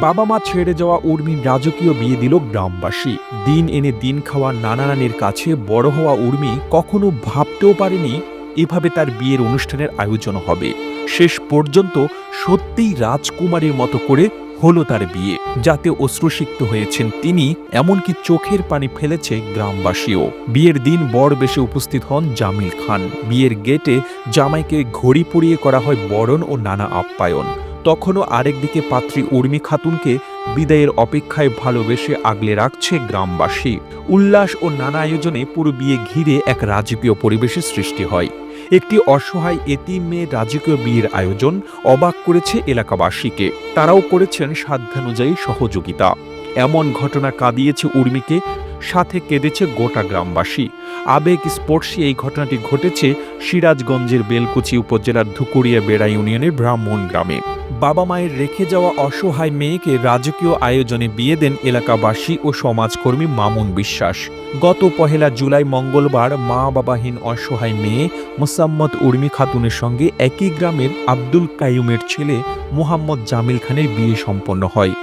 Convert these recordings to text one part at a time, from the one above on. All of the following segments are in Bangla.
বাবা মা ছেড়ে যাওয়া উর্মির রাজকীয় বিয়ে দিল গ্রামবাসী। দিন এনে দিন খাওয়া নানা নানির কাছে বড় হওয়া উর্মি কখনো ভাবতেও পারেনি এভাবে তার বিয়ের অনুষ্ঠানের আয়োজন হবে। শেষ পর্যন্ত সত্যিই রাজকুমারীর মতো করে হলো তার বিয়ে, যাতে অশ্রুসিক্ত হয়েছেন তিনি, এমনকি চোখের পানি ফেলেছে গ্রামবাসীও। বিয়ের দিন বর বেশে উপস্থিত হন জামিল খান। বিয়ের গেটে জামাইকে ঘড়ি পরিয়ে করা হয় বরণ ও নানা আপ্যায়ন। তখনও আরেকদিকে পাত্রী উর্মি খাতুনকে বিদায়ের অপেক্ষায় ভালোবেসে আগলে রাখছে গ্রামবাসী। উল্লাস ও নানা আয়োজনে পুরো বিয়ে ঘিরে এক রাজকীয় পরিবেশের সৃষ্টি হয়। একটি অসহায় এতিম মেয়ে রাজকীয় বিয়ের আয়োজন অবাক করেছে এলাকাবাসীকে। তারাও করেছেন সাধ্যানুযায়ী সহযোগিতা। এমন ঘটনা কাঁদিয়েছে উর্মিকে, সাথে কেঁদেছে গোটা গ্রামবাসী। আবেগ স্পর্শী এই ঘটনাটি ঘটেছে সিরাজগঞ্জের বেলকুচি উপজেলার ধুকুরিয়া বেড়া ইউনিয়নের ব্রাহ্মণ গ্রামে। বাবা মায়ের রেখে যাওয়া অসহায় মেয়েকে রাজকীয় আয়োজনে বিয়ে দেন এলাকাবাসী ও সমাজকর্মী মামুন বিশ্বাস। গত পহেলা জুলাই মঙ্গলবার মা বাবাহীন অসহায় মেয়ে মোসাম্মদ উর্মি খাতুনের সঙ্গে একই গ্রামের আব্দুল কাইয়ুমের ছেলে মোহাম্মদ জামিল খানের বিয়ে সম্পন্ন হয়,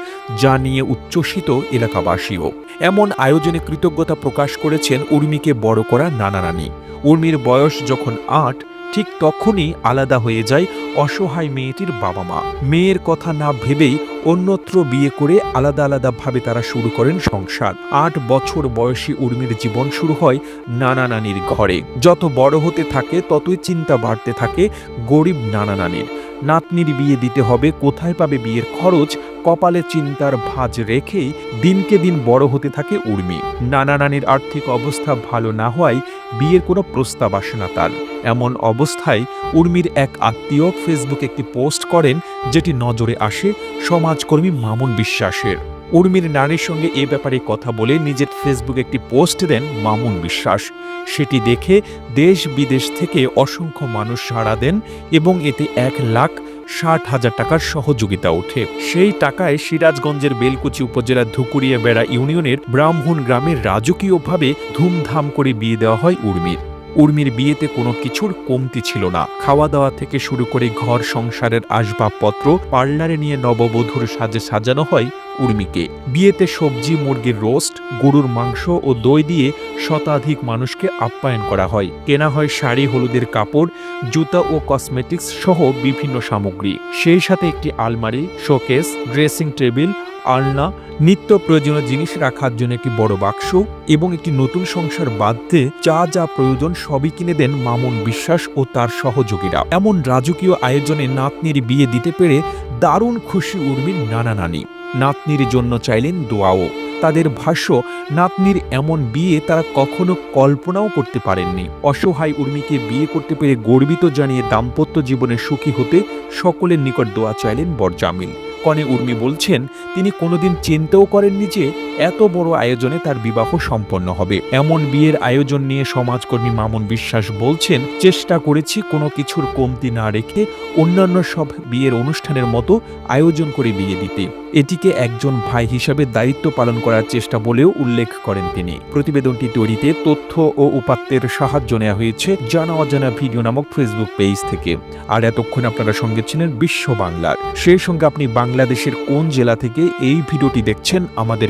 যা নিয়ে উচ্ছ্বসিত এলাকাবাসীও। এমন আয়োজনে কৃতজ্ঞতা প্রকাশ করেছেন উর্মিকে বড় করা নানা নানি। উর্মির বয়স যখন আট ঠিক তখনই আলাদা হয়ে যায় অসহায় মেয়েটির বাবা মা। মেয়ের কথা না ভেবেই অন্যত্র বিয়ে করে আলাদা আলাদাভাবে তারা শুরু করেন সংসার। আট বছর বয়সী উর্মির জীবন শুরু হয় নানা নানির ঘরে। যত বড় হতে থাকে, ততই চিন্তা বাড়তে থাকে গরিব নানা নানির। নাতনির বিয়ে দিতে হবে, কোথায় পাবে বিয়ের খরচ? কপালে চিন্তার ভাঁজ রেখেই দিনকে দিন বড় হতে থাকে উর্মি। নানা নানির আর্থিক অবস্থা ভালো না হওয়ায় বিয়ের কোনো প্রস্তাব আসে না তার। এমন অবস্থায় উর্মির এক আত্মীয় ফেসবুকে একটি পোস্ট করেন, যেটি নজরে আসে সমাজকর্মী মামুন বিশ্বাসের। উর্মির নারীর সঙ্গে এ ব্যাপারে কথা বলে নিজের ফেসবুকে একটি পোস্ট দেন মামুন বিশ্বাস। সেটি দেখে দেশ বিদেশ থেকে অসংখ্য মানুষ সাড়া দেন এবং এতে এক লাখ ষাট হাজার টাকার সহযোগিতা ওঠে। সেই টাকায় সিরাজগঞ্জের বেলকুচি উপজেলার ধুকুরিয়া বেড়া ইউনিয়নের ব্রাহ্মণ গ্রামের রাজকীয়ভাবে ধুমধাম করে বিয়ে দেওয়া হয় উর্মির। উর্মির বিয়েতে কোনো কিছুর কমতি ছিল না। খাওয়া দাওয়া থেকে শুরু করে ঘর সংসারের আসবাবপত্র পার্লারে নিয়ে নববধূর সাজে সাজানো হয় উর্মিকে। বিয়েতে সবজি, মুরগির রোস্ট, গরুর মাংস ও দই দিয়ে শতাধিক মানুষকে আপ্যায়ন করা হয়। কেনা হয় শাড়ি, হলুদের কাপড়, জুতা ও কসমেটিক্স সহ বিভিন্ন সামগ্রী। সেই সাথে একটি আলমারি, শোকেস, ড্রেসিং টেবিল আলনা, নিত্য প্রয়োজনীয় জিনিস রাখার জন্য একটি বড় বাক্স এবং একটি নতুন সংসার বাঁধতে যা যা প্রয়োজন সবই কিনে দেন মামুন বিশ্বাস ও তার সহযোগীরা। এমন রাজকীয় আয়োজনে নাতনির বিয়ে দিতে পেরে দারুণ খুশি উর্মির নানা নানি। নাতনির জন্য চাইলেন দোয়াও। তাদের ভাষ্য, নাতনির এমন বিয়ে তারা কখনো কল্পনাও করতে পারেননি। অসহায় উর্মিকে বিয়ে করতে পেরে গর্বিত জানিয়ে দাম্পত্য জীবনে সুখী হতে সকলের নিকট দোয়া চাইলেন বরজামিল। কনে উর্মি বলছেন তিনি কোনোদিন চিন্তাও করেননি যে এত বড় আয়োজনে তার বিবাহ সম্পন্ন হবে। এমন বিয়ের আয়োজন নিয়ে সমাজকর্মী মামুন বিশ্বাস বলছেন, চেষ্টা করেছি কোনো কিছুর কমতি না রেখে অন্যান্য সব বিয়ের অনুষ্ঠানের মতো আয়োজন করে বিয়ে দিতে। এটিকে একজন ভাই হিসাবে দায়িত্ব পালন করার চেষ্টা বলেও উল্লেখ করেন তিনি। প্রতিবেদনটি তৈরিতে তথ্য ও উপাত্তের সাহায্য নেওয়া হয়েছে জানা অজানা ভিডিও নামক ফেসবুক পেজ থেকে। আর এতক্ষণ আপনারা সঙ্গে ছিলেন বিশ্ব বাংলার। সেই সঙ্গে আপনি বাংলাদেশের কোন জেলা থেকে এই ভিডিওটি দেখছেন আমাদের